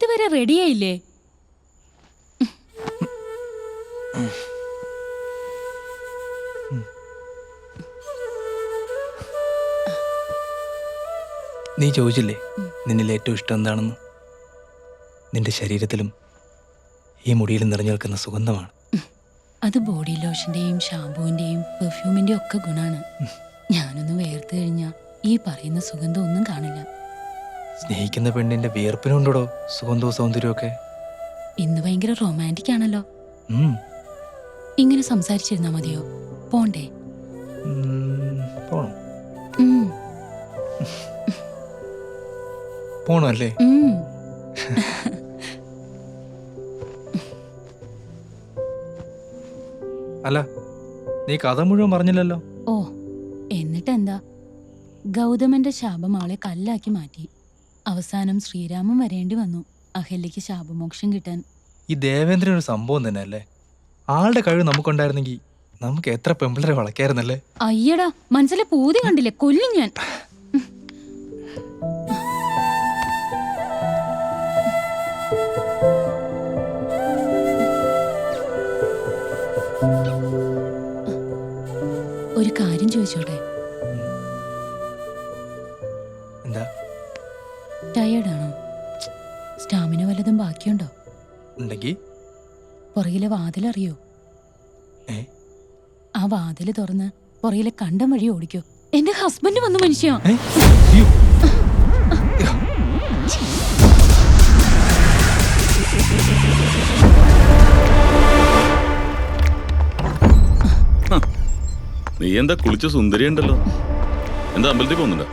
ഇതുവരെ റെഡിയായില്ലേ? നീ ചോദിച്ചില്ലേ നിന്നിൽ ഏറ്റവും ഇഷ്ടം എന്താണെന്ന്? നിന്റെ ശരീരത്തിലും ഈ മുടിയിലും നിറഞ്ഞു നിൽക്കുന്ന സുഗന്ധമാണ്. അത് ബോഡി ലോഷന്റെയും ഷാമ്പുവിന്റെയും പെർഫ്യൂമിന്റെയും ഒക്കെ ഗുണാണ്. ഞാനൊന്ന് വേർത്ത് കഴിഞ്ഞാൽ ഈ പറയുന്ന സുഗന്ധം ഒന്നും കാണില്ല. സ്നേഹിക്കുന്ന പെണ്ണിന്റെ വിയർപ്പിനുണ്ടോ സുഗന്ധവും സൗന്ദര്യവും ഒക്കെ ഇന്ന് ഭയങ്കര റൊമാന്റിക് ആണല്ലോ. ഇങ്ങനെ സംസാരിച്ചിരുന്നാ മതിയോ? പോണ്ടേ? പോണല്ലേ പോണം. അല്ല? നീ കഥ മുഴുവൻ പറഞ്ഞില്ലല്ലോ? ഓ എന്നിട്ടെന്താ? ഗൗതമന്റെ ശാപം അവളെ കല്ലാക്കി മാറ്റി. അവസാനം ശ്രീരാമൻ വരേണ്ടി വന്നു. അഹല്യയ്ക്ക് ശാപമോക്ഷം കിട്ടാൻ. ഈ ദേവേന്ദ്രൻ ഒരു സംഭവം തന്നെ അല്ലേ ആളുടെ കഴിവ് നമുക്കുണ്ടായിരുന്നെങ്കിൽ നമുക്ക് എത്ര പെമ്പിളരെ വളക്കായിരുന്നല്ലേ അയ്യടാ മനസ്സിലെ പൂതി കണ്ടില്ലേ? കൊല്ലും ഞാൻ. ഒരു കാര്യം ചോദിച്ചോട്ടെ? ടയേർഡാണോ സ്റ്റാമിന വല്ലതും ബാക്കിയുണ്ടോ? ഉണ്ടെങ്കിൽ പുറകിലെ വാതിലറിയോ? ഏ? ആ വാതിൽ തുറന്ന് പുറകിലെ കണ്ടം വഴി ഓടിക്കോ. എന്റെ ഹസ്ബൻഡ് വന്ന മനുഷ്യ. ഏ? അയ്യോ. നീ എന്താ കുളിച്ച സുന്ദരി ഉണ്ടല്ലോ എന്താ അമ്പലത്തിൽ പോകുന്നുണ്ടോ?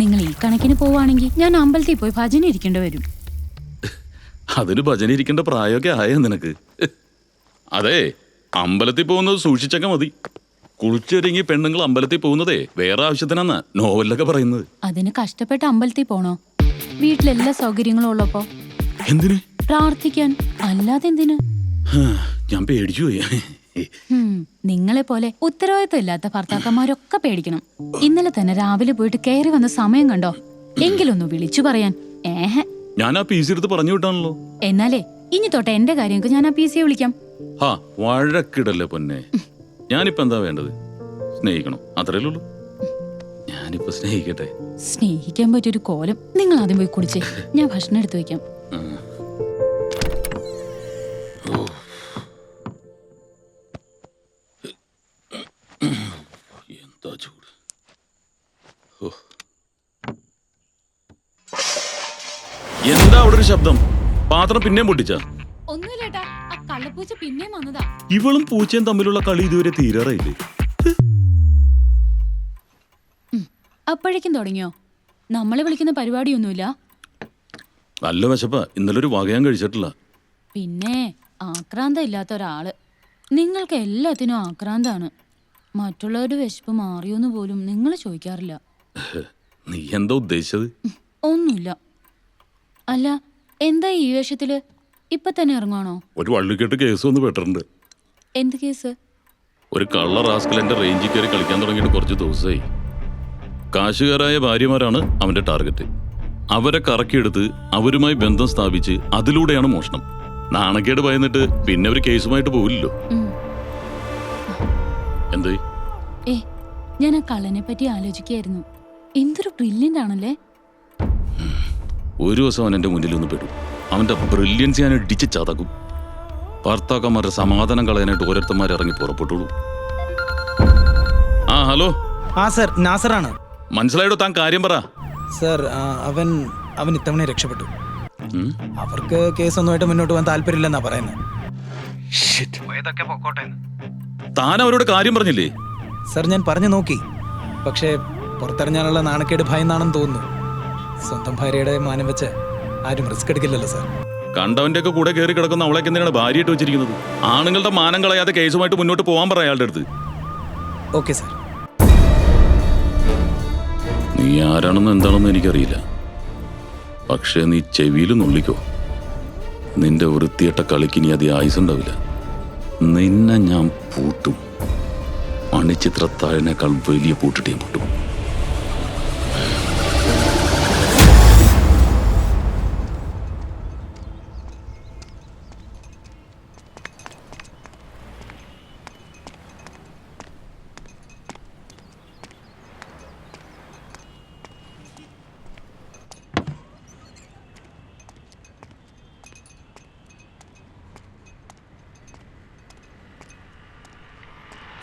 നിങ്ങൾ ഈ കണക്കിന് പോവാണെങ്കിൽ ഞാൻ അമ്പലത്തിൽ പോയി ഭജന ഇരിക്കേണ്ടി വരും. അതിന് ഭജന ഇരിക്കേണ്ട പ്രായമൊക്കെ ആയോ നിനക്ക്. അതെ അമ്പലത്തിൽ പോകുന്നത് സൂക്ഷിച്ചൊക്കെ മതി. കുളിച്ചൊരുങ്ങി പെണ്ണുങ്ങൾ അമ്പലത്തിൽ പോകുന്നതേ വേറെ ആവശ്യത്തിനാന്നാ നോവലൊക്കെ പറയുന്നത്. അതിന് കഷ്ടപ്പെട്ട് അമ്പലത്തിൽ പോണോ? വീട്ടിലെല്ലാ സൗകര്യങ്ങളും ഉള്ളപ്പോ? എന്തിന്? പ്രാർത്ഥിക്കാൻ അല്ലാതെ എന്തിന് ഞാൻ പേടിച്ചു പോയി. നിങ്ങളെ പോലെ ഉത്തരവാദിത്വം ഇല്ലാത്ത ഭർത്താക്കന്മാരൊക്കെ പേടിക്കണം. ഇന്നലെ തന്നെ രാവിലെ പോയിട്ട് കയറി വന്ന സമയം കണ്ടോ? എങ്കിലൊന്ന് വിളിച്ചു പറയാൻ. ഏഹ്? ഞാൻ ആ പീസ് എടുത്ത് പറഞ്ഞു വിട്ടാണല്ലോ. എന്നാലേ ഇനി തൊട്ട് എന്റെ കാര്യങ്ങൾക്ക് ഞാൻ ആ പി സിയെ വിളിക്കാം. ഹാ വഴക്കിടല്ലേ പൊന്നെ. ഞാനിപ്പോ എന്താ വേണ്ടത്? സ്നേഹിക്കണം. അത്രേ ഉള്ളൂ. ഞാനിപ്പോ സ്നേഹിക്കട്ടെ. സ്നേഹിക്കാൻ പറ്റിയൊരു കോലം. നിങ്ങൾ ആദ്യം പോയി കുടിച്ചേ. ഞാൻ ഭക്ഷണം എടുത്തു വെക്കാം പാത്രം പിന്നെയും പൊട്ടിച്ച? ഒന്നുമില്ലേട്ടാ ആ കള്ളപ്പൂച്ച പിന്നെയും വന്നതാ. ഇവളും പൂച്ചയും തമ്മിലുള്ള കളി ഇതുവരെ തീരാറായില്ലേ? അപ്പോഴേക്കും തുടങ്ങിയോ? നമ്മളെ വിളിക്കുന്ന പരിപാടിയൊന്നുമില്ല? നല്ല വിശപ്പ. ഇന്നലെ ഒരു വകയാൻ കഴിച്ചിട്ടില്ല. പിന്നെ ആക്രാന്തം ഇല്ലാത്ത ഒരാൾ. നിങ്ങൾക്ക് എല്ലാത്തിനും ആക്രാന്താണ്. മറ്റുള്ളവരുടെ വിശപ്പ് മാറിയോന്ന് പോലും നിങ്ങൾ ചോദിക്കാറില്ല. നീ എന്താ ഉദ്ദേശിച്ചത്? ഒന്നുമില്ല. അല്ല എന്താ ഈ വേഷത്തിൽ? ഇപ്പൊ തന്നെ ഇറങ്ങുവാണോ? ഒരു വള്ളിക്കെട്ട് കേസ് ഒന്ന് പെട്ടിട്ടുണ്ട്. എന്ത് കേസ്? ഒരു കള്ള റാസ്കൽ എന്റെ റേഞ്ചിൽ കയറി കളിക്കാൻ തുടങ്ങിയിട്ട് കുറച്ച് ദിവസമായി. കാശുകാരായ ഭാര്യമാരാണ് അവന്റെ ടാർഗറ്റ്. അവരെ കറക്കിയെടുത്ത് അവരുമായി ബന്ധം സ്ഥാപിച്ച് അതിലൂടെയാണ് മോഷണം. നാണക്കേട് ഭയന്നിട്ട് പിന്നെ ഒരു കേസുമായിട്ട് പോവില്ലല്ലോ. എന്തേ? ഏ ഞാൻ ആ കള്ളനെ പറ്റി ആലോചിക്കായിരുന്നു. എന്തൊരു ബ്രില്യന്റ് ആണല്ലേ? ഒരു ദിവസം അവൻ എന്റെ മുന്നിൽ ഒന്ന് പെടും. അവന്റെ ബ്രില്യൻസ് ഞാൻ ഇടിച്ച് ചതക്കും. ഭർത്താക്കന്മാരുടെ സമാധാനം കളയാനായിട്ട് ഓരോരുത്തന്മാർ ഇറങ്ങി പുറപ്പെട്ടുള്ളൂ ആ ഹലോ? ആ സർ നാസറാണ്. മനസ്സിലായിട്ടോ താൻ കാര്യം പറ. സർ അവൻ അവൻ ഇത്തവണ രക്ഷപ്പെട്ടു? അവർക്ക് കേസൊന്നുമായിട്ട് മുന്നോട്ട് പോകാൻ താല്പര്യമില്ലെന്നാ പറയുന്നത് താൻ അവരോട് കാര്യം പറഞ്ഞില്ലേ? സർ ഞാൻ പറഞ്ഞു നോക്കി. പക്ഷേ പുറത്തിറങ്ങാനുള്ള നാണക്കേട് ഭയന്നാണെന്ന് തോന്നുന്നു. സ്വന്തം ഭാര്യയുടെ മാനം വെച്ച് ആരും റിസ്ക് എടുക്കില്ലല്ലോ സാർ. കണ്ടവന്റെ ഒക്കെ കൂടെ കയറി കിടക്കുന്ന അവളേക്ക് എന്തിനാണ് ഭാര്യയായിട്ട് വെച്ചിരിക്കുന്നത്? ആണുങ്ങളുടെ മാനം കളയാതെ കേസുമായിട്ട് മുന്നോട്ട് പോകാൻ പറ അയാളുടെ അടുത്ത്. Okay sir. നീ ആരാണെന്ന് എന്താണെന്ന് എനിക്കറിയില്ല. പക്ഷേ നീ ചെവിയിൽ നുള്ളിക്കോ. നിന്റെ വൃത്തിയട്ട കളിക്ക് ഇനി അധികം ആയുസുണ്ടാവില്ല നിന്നെ ഞാൻ പൂട്ടും. മണിച്ചിത്രത്താഴിനേക്കാൾ വലിയ പൂട്ടിട്ട് ഞാൻ പൂട്ടും.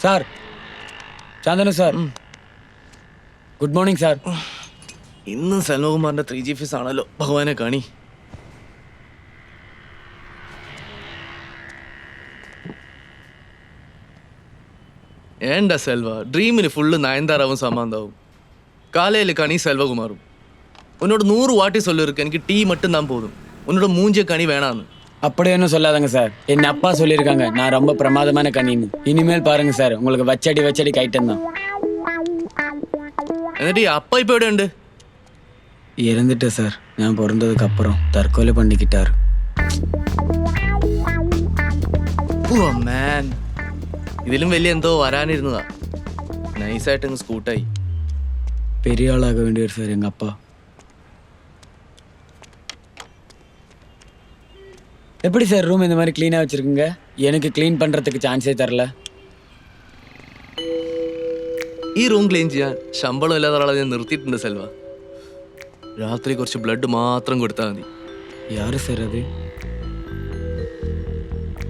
Sir. Shantanu sir. Good morning sir. ഇന്ന് സെൽവകുമാറിന്റെ ത്രീ ജി ഫീസ് ആണല്ലോ. ഭഗവാനെ കാണി. ഏണ്ട സെൽവ? ഡ്രീമിന് ഫുള്ള് നയൻതാറാവും സമാന്താവും. കാലയിൽ കണി സെൽവകുമാറും. ഉന്നോട് നൂറ് വാട്ടി സൊല്ലിരിക്കും എനിക്ക് ടീ മട്ടും താൻ പോകും ഉന്നോട് മൂഞ്ചിയ കണി വേണമെന്ന് அப்படி ஒன்றும் சொல்லாதங்க சார் என் அப்பா சொல்லியிருக்காங்க நான் ரொம்ப பிரமாதமான கண்ணின்னு இனிமேல் பாருங்க சார் உங்களுக்கு வச்சடி வச்சடி கைட்டம் தான் എന്നിട്ട് ഈ അപ്പ ഇപ്പൊ എവിടെ ഉണ്ട് இறந்துட்டேன் சார் நான் பிறந்ததுக்கு அப்புறம் தற்கொலை பண்ணிக்கிட்டாரு ഓ മാൻ ഇതിലും വലിയ എന്തോ വരാനിരുന്നതാ നൈസായിട്ട് അങ്ങ് സ്കൂട്ടായി பெரிய ஆளாக வேண்டியவர் சார் எங்கள் அப்பா எப்படி சார் ரூம் இந்த மாதிரி க்ளீனாக வச்சுருக்குங்க எனக்கு க்ளீன் பண்ணுறதுக்கு சான்ஸே தரல ഈ റൂം ക്ലീൻ ചെയ്യാൻ ശമ്പളം ഇല്ലാത്ത ഒരാളെ ഞാൻ നിർത്തിയിട്ടുണ്ട് സെൽവ രാത്രി കുറച്ച് ബ്ലഡ് മാത്രം കൊടുത്താൽ മതി யாரு சார் அது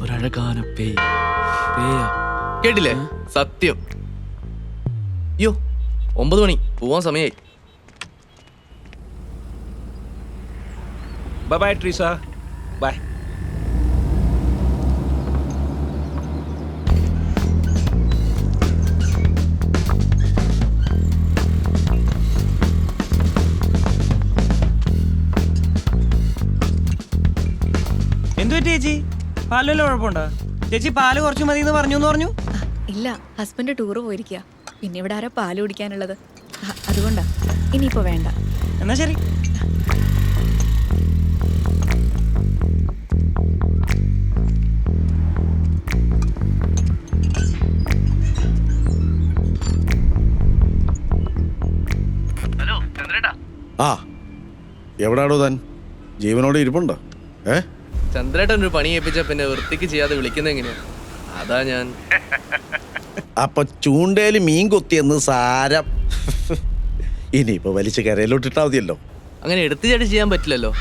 ഒരഴകാന പേയ് பேயா കേട്ടില്ലേ സത്യം അയ്യോ ഒമ്പത് മണി പോവാൻ സമയായി ബൈ ബൈ ട്രീസ ബൈ ചേച്ചി? പാലിലല്ലോ കുഴപ്പമുണ്ടോ? ചേച്ചി പാൽ കുറച്ച് മതി എന്ന് പറഞ്ഞു. എന്ന് പറഞ്ഞു ഇല്ല ഹസ്ബൻഡ് ടൂറ് പോയിരിക്കുക പിന്നെ ഇവിടെ ആരാ പാൽ കുടിക്കാനുള്ളത്? അതുകൊണ്ടാ. ഇനിയിപ്പോ വേണ്ട. എന്നാ ശരി. ഹലോ ചന്ദ്രേട്ടാ. ആ എവിടാടോ താൻ? ജീവനോടെ ഇരിപ്പുണ്ടോ? ഏ? ചന്ദ്രേട്ടൻ ഒരു പണി ഏൽപ്പിച്ച പിന്നെ വൃത്തിക്ക് ചെയ്യാതെ വിളിക്കുന്ന എങ്ങനെയാ? അതാ ഞാൻ. അപ്പൊ ചൂണ്ടയിൽ മീൻ കൊത്തിയെന്ന് സാരം. ഇനിയിപ്പോ വലിച്ചു കരയിലോട്ട് ഇട്ടാ മതിയല്ലോ. അങ്ങനെ എടുത്തു ചാടി ചെയ്യാൻ പറ്റില്ലല്ലോ.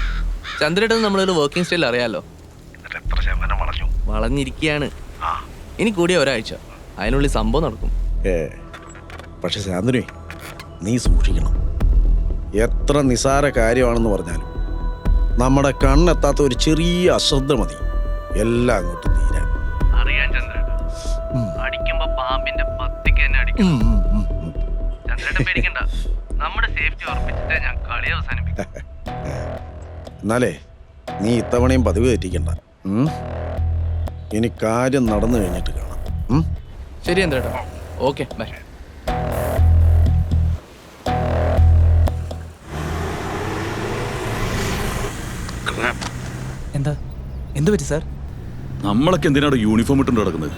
ചന്ദ്രേട്ടൻ നമ്മളൊരു വർക്കിംഗ് സ്റ്റൈൽ അറിയാലോ. വളഞ്ഞിരിക്കുകയാണ് ഇനി കൂടിയ ഒരാഴ്ച. അതിനുള്ളിൽ സംഭവം നടക്കും. പക്ഷെ ശാന്തനുവേ നീ സൂക്ഷിക്കണം. എത്ര നിസാര കാര്യമാണെന്ന് പറഞ്ഞാലും നമ്മുടെ കണ്ണെത്താത്ത ഒരു ചെറിയ അശ്രദ്ധ മതി. എല്ലാം അങ്ങോട്ട് തീരാൻ. അറിയാൻ ചന്ദ്രേട്ടൻ അടിക്കുമ്പോ പാമ്പിന്റെ പത്തിക്ക് തന്നെ അടിക്കും. ചന്ദ്രേട്ടൻ പേടിക്കണ്ട നമ്മുടെ സേഫ്റ്റി ഉറപ്പിച്ചിട്ട് ഞാൻ കളി അവസാനിപ്പിക്കാം. എന്നാലേ നീ ഇത്തവണയും പതിവ് തെറ്റിക്കണ്ട. ഇനി കാര്യം നടന്നു കഴിഞ്ഞിട്ട് കാണാം. ശരി എന്താ ഓക്കെ ബൈ. എന്താ? എന്ത് പറ്റി സാർ? നമ്മളൊക്കെ എന്തിനാണ് യൂണിഫോം ഇട്ടുകൊണ്ട് നടക്കുന്നത്?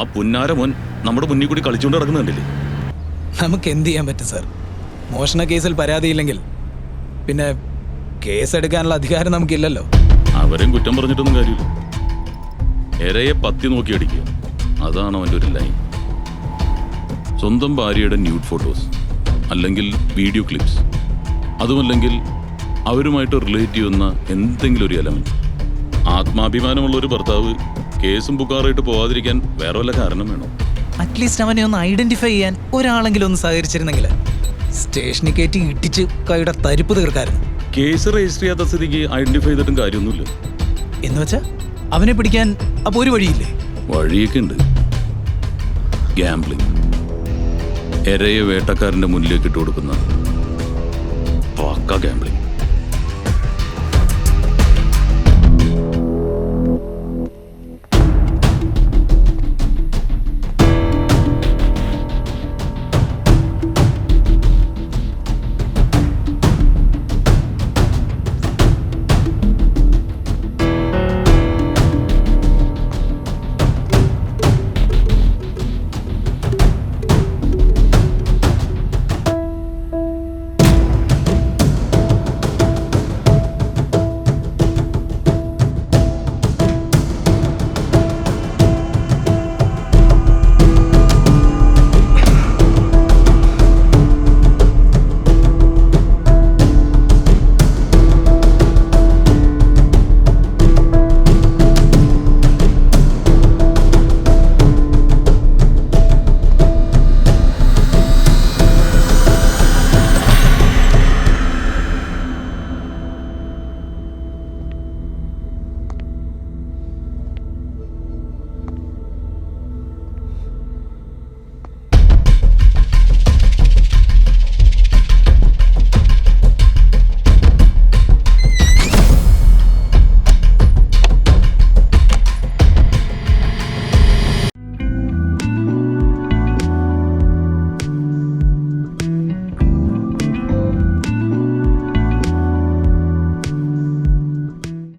ആ പുന്നാര മോൻ നമ്മുടെ മുന്നിൽ കൂടി കളിച്ചുകൊണ്ട് നടക്കുന്നുണ്ടല്ലേ നമുക്ക് എന്ത് ചെയ്യാൻ പറ്റും സാർ? മോഷണ കേസിൽ പരാതിയില്ലെങ്കിൽ പിന്നെ കേസെടുക്കാനുള്ള അധികാരം നമുക്കില്ലല്ലോ. അവരും കുറ്റം പറഞ്ഞിട്ടൊന്നും കാര്യമില്ല. എരയെ പത്തി നോക്കി അടിക്കുക. അതാണ് അവന്റെ ഒരു ലൈൻ സ്വന്തം ഭാര്യയുടെ ന്യൂഡ് ഫോട്ടോസ് അല്ലെങ്കിൽ വീഡിയോ ക്ലിപ്സ് അതുമല്ലെങ്കിൽ അവരുമായിട്ട് റിലേറ്റ് ചെയ്യുന്ന എന്തെങ്കിലും ഒരു എലമെന്റ് ആത്മാഭിമാനമുള്ള ഒരു ഭർത്താവ് കേസും പുക്കാറായിട്ട് പോവാതിരിക്കാൻ വേറെ വല്ല കാരണം വേണോ? അറ്റ്ലീസ്റ്റ് അവനെ ഒന്ന് ഐഡന്റിഫൈ ചെയ്യാൻ ഒരാളെങ്കിലും ഒന്ന് സഹകരിച്ചിരുന്നെങ്കിൽ സ്റ്റേഷനിൽ കയറ്റി ഇട്ടിച്ച് കൈയുടെ തരിപ്പ് തീർക്കായിരുന്നു. കേസ് രജിസ്റ്റർ ചെയ്യാത്ത സ്ഥിതിക്ക് ഐഡന്റിഫൈ ചെയ്തിട്ടും കാര്യമൊന്നുമില്ല. എന്ന് വെച്ചാ അവനെ പിടിക്കാൻ അപ്പൊ ഒരു വഴിയില്ലേ? വഴിയൊക്കെ ഉണ്ട്. ഗാംബ്ലിംഗ് എരയെ വേട്ടക്കാരന്റെ മുന്നിലേക്ക് ഇട്ട് കൊടുക്കുന്ന പക്ക ഗാംബ്ലിംഗ്